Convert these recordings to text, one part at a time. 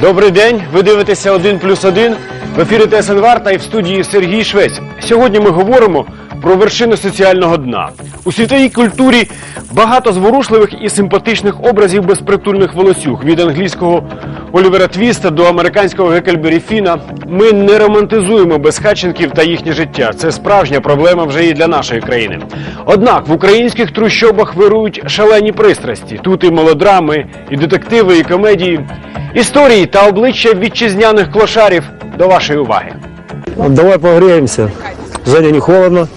Добрий день. Ви дивитеся «1 плюс 1». В ефірі ТСН Варта і в студії Сергій Швець. Сьогодні ми говоримо про вершини соціального дна. У світовій культурі багато зворушливих і симпатичних образів безпритульних волосюг. Від англійського Олівера Твіста до американського Гекельбері Фіна. Ми не романтизуємо безхатченків та їхнє життя. Це справжня проблема вже і для нашої країни. Однак в українських трущобах вирують шалені пристрасті. Тут і мелодрами, і детективи, і комедії, історії та обличчя вітчизняних клошарів до вашої уваги. Давай погреемся. Женя, не холодно?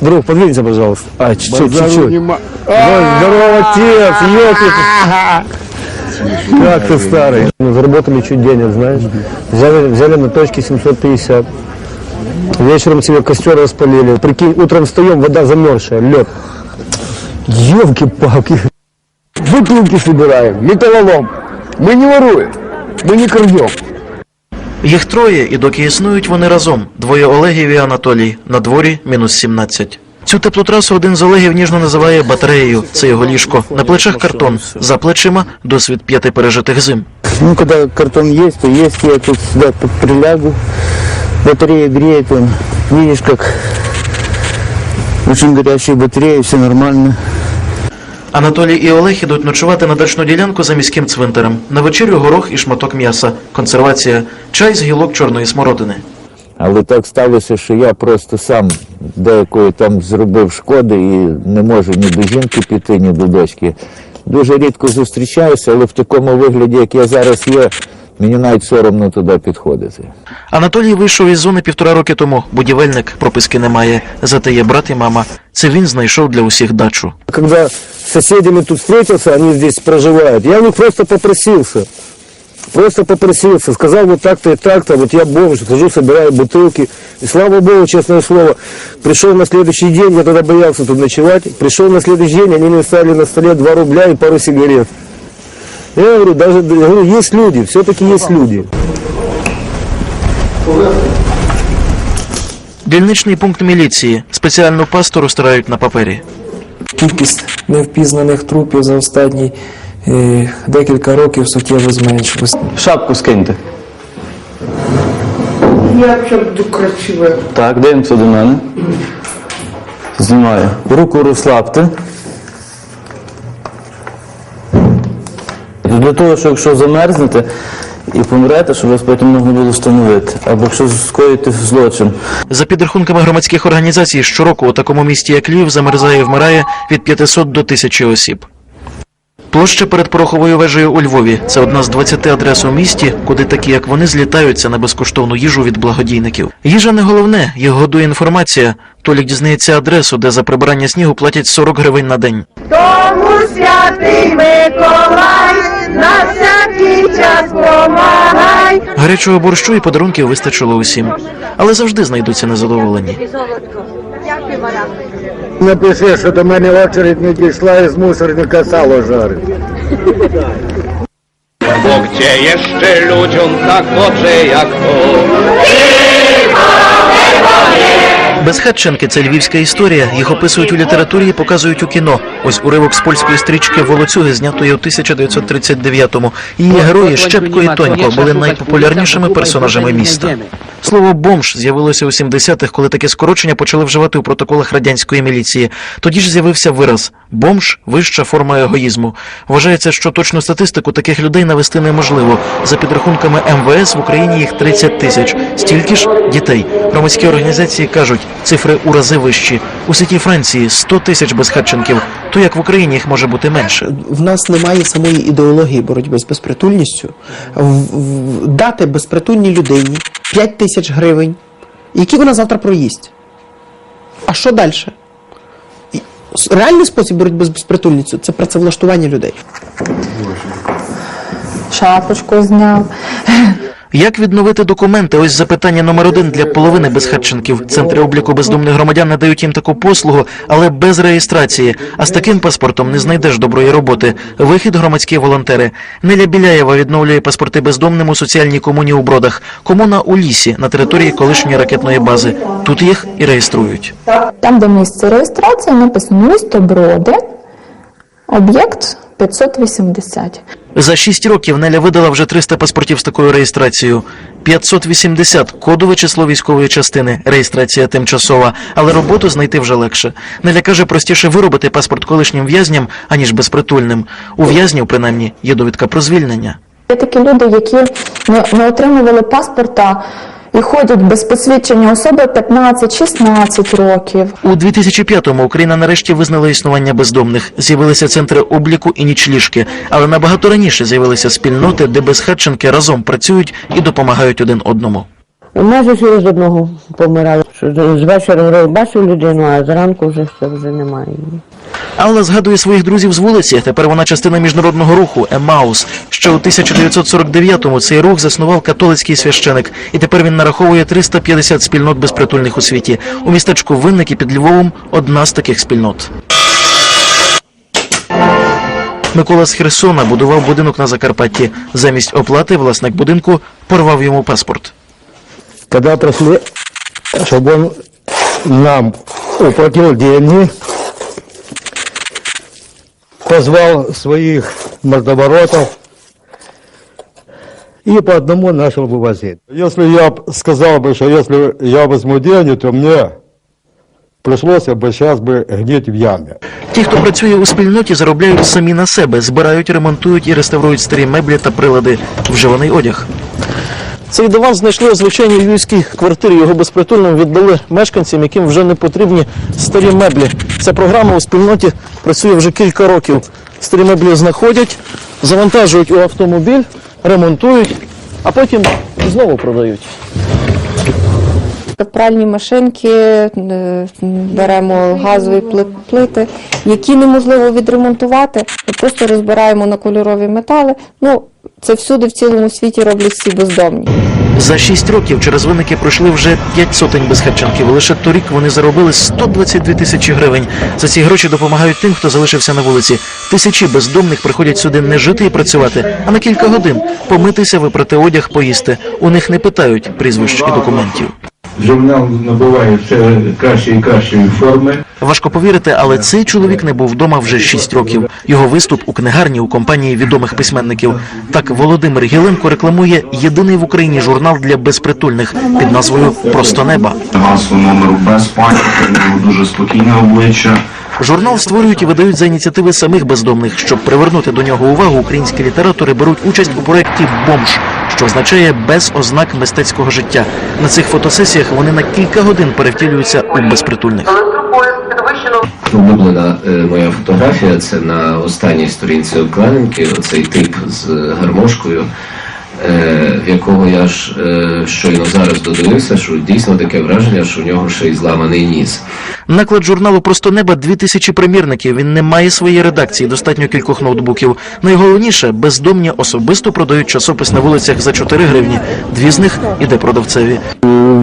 Друг, подвинься, пожалуйста. А, чуть-чуть, чуть-чуть. Ой, здорово, отец, елки. Как ты старый. Мы заработали чуть денег, знаешь. Взяли, взяли на точке 750. Вечером себе костер распалили. Прикинь, утром встаем, вода замерзшая, лед. Елки-палки. Бутылки собираем, металлолом. Мы не воруем, мы не крадем. Їх троє, і доки існують вони разом. Двоє Олегів і Анатолій. На дворі мінус 17. Цю теплотрасу один з Олегів ніжно називає батареєю. Це його ліжко. На плечах картон. За плечима досвід п'яти пережитих зим. Ну, когда картон есть, то есть. Я тут тут прилягу. Батарея он. Видишь, как очень горячая батарея, все нормально. Анатолій і Олег ідуть ночувати на дачну ділянку за міським цвинтарем. На вечерю горох і шматок м'яса. Консервація. Чай з гілок чорної смородини. Але так сталося, що я просто сам деякої там зробив шкоди і не можу ні до жінки піти, ні до дочки. Дуже рідко зустрічаюся, але в такому вигляді, як я зараз є, мені навіть соромно туди підходити. Анатолій вийшов із зони півтора роки тому. Будівельник, прописки немає. Зате є брат і мама. Це він знайшов для усіх дачу. Когда с соседями тут встретился, они здесь проживают, я у них просто попросился. Просто попросился, сказал вот так-то и так-то, вот я бомж, хожу, собираю бутылки. И слава богу, честное слово, пришел на следующий день, я тогда боялся тут ночевать, пришел на следующий день, они мне оставили на столе 2 рубля и пару сигарет. Я говорю, даже я говорю, есть люди, все-таки есть люди. Дільничний пункт міліції. Спеціальну пасту розтирають на папері. Кількість невпізнаних трупів за останні е, декілька років суттєво зменшилась. Шапку скиньте. Я буду красива. Так, дивимося до мене. Знімаю. Руку розслабте. Для того, що якщо замерзнете і помрете, щоб вас потім можна було встановити. Або якщо скоїти злочин. За підрахунками громадських організацій, щороку у такому місті, як Львів, замерзає і вмирає від 500 до 1000 осіб. Площа перед пороховою вежею у Львові це одна з 20 адрес у місті, куди такі, як вони, злітаються на безкоштовну їжу від благодійників. Їжа не головне, їх годує інформація. Толік дізнається адресу, де за прибирання снігу платять 40 гривень на день. Тому святий Миколай, на всякий час помагай. Гарячого борщу і подарунків вистачило усім, але завжди знайдуться незадоволені. Напиши, що до мене очередь не дійшла із мусорника сало жарить. Bo gdzie jeszcze ludziom tak dobrze jak tu? Безхатченки це львівська історія. Їх описують у літературі і показують у кіно. Ось уривок з польської стрічки Волоцюги, знятої у 1939-му. Її герої Щепко і Тонько були найпопулярнішими персонажами міста. Слово бомж з'явилося у 70-х, коли таке скорочення почали вживати у протоколах радянської міліції. Тоді ж з'явився вираз бомж вища форма егоїзму. Вважається, що точну статистику таких людей навести неможливо. За підрахунками МВС в Україні їх 30 тисяч. Стільки ж дітей. Громадські організації кажуть, цифри у рази вищі. У світі Франції 100 тисяч безхатченків. То як в Україні їх може бути менше? в нас немає самої ідеології боротьби з безпритульністю. Дати безпритульній людині 5 тисяч гривень, які вона завтра проїсть. А що далі? І Реальний спосіб боротьби з безпритульністю це працевлаштування людей. Шапочку зняв. Як відновити документи? Ось запитання номер один для половини безхатченків. Центри обліку бездомних громадян надають їм таку послугу, але без реєстрації. А з таким паспортом не знайдеш доброї роботи. Вихід громадські волонтери. Неля Біляєва відновлює паспорти бездомним у соціальній комуні у бродах. Комуна у лісі на території колишньої ракетної бази. Тут їх і реєструють. Там, де місце реєстрації, написано місто Броди, об'єкт 580. За 6 років Неля видала вже 300 паспортів з такою реєстрацією. 580 – кодове число військової частини, реєстрація тимчасова, але роботу знайти вже легше. Неля каже, простіше виробити паспорт колишнім в'язням, аніж безпритульним. У в'язнів, принаймні, є довідка про звільнення. Є такі люди, які не отримували паспорта і ходять без посвідчення особи 15-16 років. У 2005-му Україна нарешті визнала існування бездомних. З'явилися центри обліку і нічліжки, але набагато раніше з'явилися спільноти, де безхатченки разом працюють і допомагають один одному. У нас через одного помирали. Що з вечора бачив людину, а зранку вже все вже немає її. Алла згадує своїх друзів з вулиці. Тепер вона частина міжнародного руху Емаус. Ще у 1949-му цей рух заснував католицький священик, і тепер він нараховує 350 спільнот безпритульних у світі. У містечку Винники під Львовом одна з таких спільнот. Микола з Херсона будував будинок на Закарпатті. Замість оплати власник будинку порвав йому паспорт. Когда пришли, чтобы он нам уплатил деньги, позвал своих мордоворотов и по одному начал вывозить. Если я б сказал бы, что если я возьму деньги, то мне пришлось бы сейчас бы гнить в яме. Ті, хто працює у спільноті, заробляють самі на себе, збирають, ремонтують і реставрують старі меблі та прилади, вживаний одяг. Цей диван знайшли у звичайній львівській квартирі. Його безпритульно віддали мешканцям, яким вже не потрібні старі меблі. Ця програма у спільноті працює вже кілька років. Старі меблі знаходять, завантажують у автомобіль, ремонтують, а потім знову продають. Пральні машинки, е, беремо газові плити, які неможливо відремонтувати. Просто розбираємо на кольорові метали. Ну, це всюди в цілому світі роблять всі бездомні. За шість років через виники пройшли вже п'ять сотень безхатченків. Лише торік вони заробили 122 тисячі гривень. За ці гроші допомагають тим, хто залишився на вулиці. Тисячі бездомних приходять сюди не жити і працювати, а на кілька годин помитися, випрати одяг, поїсти. У них не питають прізвищ і документів. Журнал набуває все кращої і кращої форми. Важко повірити, але цей чоловік не був вдома вже 6 років. Його виступ у книгарні у компанії відомих письменників. Так Володимир Єленко рекламує єдиний в Україні журнал для безпритульних під назвою Просто неба. Гасло номеру без паніки, дуже спокійне обличчя. Журнал створюють і видають за ініціативи самих бездомних. Щоб привернути до нього увагу, українські літератори беруть участь у проєкті Бомж, що означає без ознак мистецького життя. На цих фотосесіях вони на кілька годин перевтілюються у безпритульних. Улюблена е, моя фотографія це на останній сторінці обкладинки, оцей тип з гармошкою, якого я ж е, щойно зараз додивився, що дійсно таке враження, що у нього ще й зламаний ніс. Наклад журналу Просто неба дві тисячі примірників. Він не має своєї редакції, достатньо кількох ноутбуків. Найголовніше, бездомні особисто продають часопис на вулицях за 4 гривні. Дві з них іде продавцеві.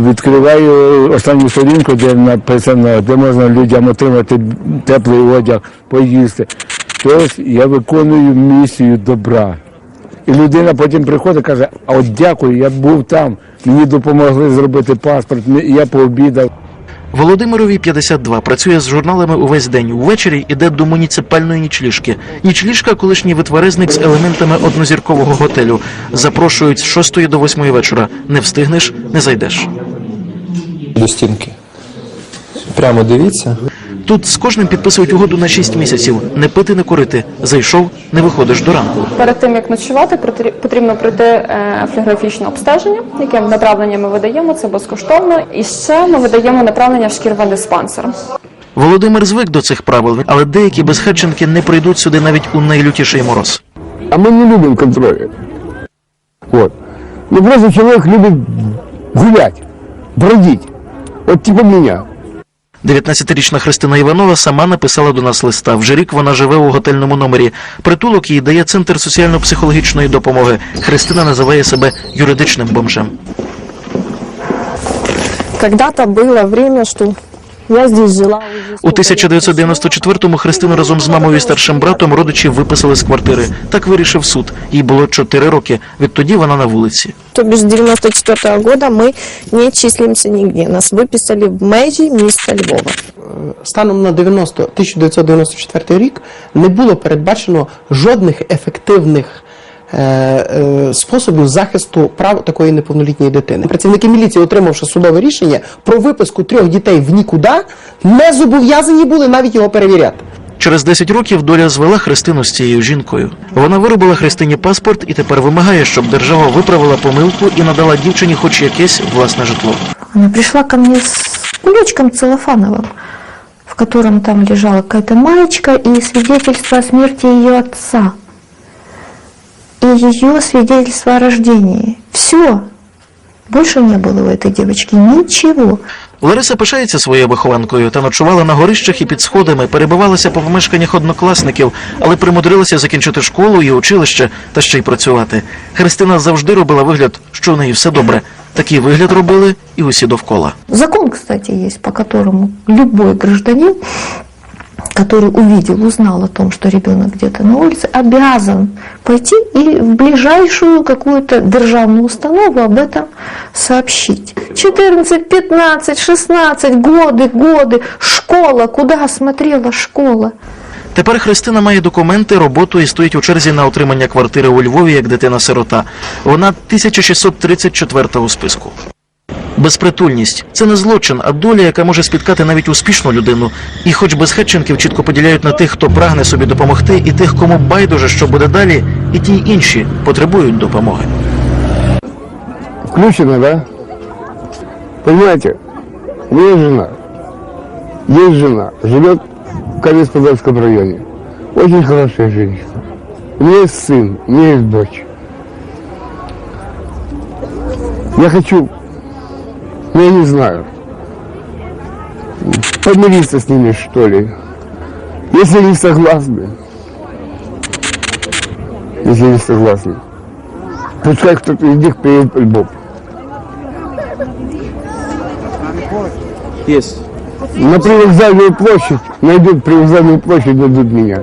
Відкриваю останню сторінку, де написано, де можна людям отримати теплий одяг, поїсти. Тобто я виконую місію добра. І людина потім приходить і каже, а от дякую, я був там, мені допомогли зробити паспорт, я пообідав. Володимирові 52, працює з журналами увесь день. Увечері йде до муніципальної нічліжки. Нічліжка – колишній витверезник з елементами однозіркового готелю. Запрошують з 6 до 8 вечора. Не встигнеш – не зайдеш. До стінки. Прямо дивіться. Тут з кожним підписують угоду на 6 місяців. Не пити, не курити. Зайшов – не виходиш до ранку. Перед тим як ночувати, потрібно пройти е, обстеження, яке направлення ми видаємо, це безкоштовно. І ще ми видаємо направлення в шкірвен диспансер. Володимир звик до цих правил, але деякі безхатченки не прийдуть сюди навіть у найлютіший мороз. А мы не любим контроля. Вот. Ну просто человек любит гулять, бродить. Вот типа меня. 19-річна Христина Іванова сама написала до нас листа. Вже рік вона живе у готельному номері. Притулок їй дає центр соціально-психологічної допомоги. Христина називає себе юридичним бомжем. Когда-то было время, что я здесь жила. У 1994-му Христину разом з мамою і старшим братом родичі виписали з квартири. Так вирішив суд. Їй було 4 роки. Відтоді вона на вулиці. То бишь с 94 года мы не числимся нигде. Нас выписали в межі міста Львова. станом на 90, 1994 рік не було передбачено жодних ефективних способів захисту прав такої неповнолітньої дитини. Працівники міліції, отримавши судове рішення про виписку трьох дітей в нікуди, не зобов'язані були навіть його перевіряти. Через 10 років доля звела Христину з цією жінкою. Вона виробила Христині паспорт і тепер вимагає, щоб держава виправила помилку і надала дівчині хоч якесь власне житло. Она пришла ко мне с кулечком целлофановым, в котором там лежала какая-то маечка и свидетельство о смерти ее отца. И ее свидетельство о рождении. Все. Больше не было у этой девочки ничего. Лариса пишається своєю вихованкою та ночувала на горищах і під сходами, перебивалася по помешканнях однокласників, але примудрилася закінчити школу і училище та ще й працювати. Христина завжди робила вигляд, що в неї все добре. Такий вигляд робили і усі довкола. Закон, кстати, есть, по которому любой гражданин, который увидел, узнал о том, что ребенок где-то на улице, обязан пойти и в ближайшую какую-то державную установу об этом сообщить. 14, 15, 16, годы, годы, школа, куда смотрела школа? Тепер Христина має документи, роботу і стоїть у черзі на отримання квартири у Львові як дитина-сирота. Вона 1634 у списку. Безпритульність це не злочин, а доля, яка може спіткати навіть успішну людину. І хоч безхатченків чітко поділяють на тих, хто прагне собі допомогти, і тих, кому байдуже, що буде далі, і ті інші потребують допомоги. Включено, да? Понимаете, у меня есть жена. Есть жена, живет в Каменец-Подольском районе. Очень хорошая женщина. У меня есть у меня дочь. Я хочу, я не знаю, помириться с ними, что ли. Если не согласны, если не согласны, пускай кто-то из них в Львов. Есть. На привокзальную площадь, найдут привокзальную площадь, найдут меня.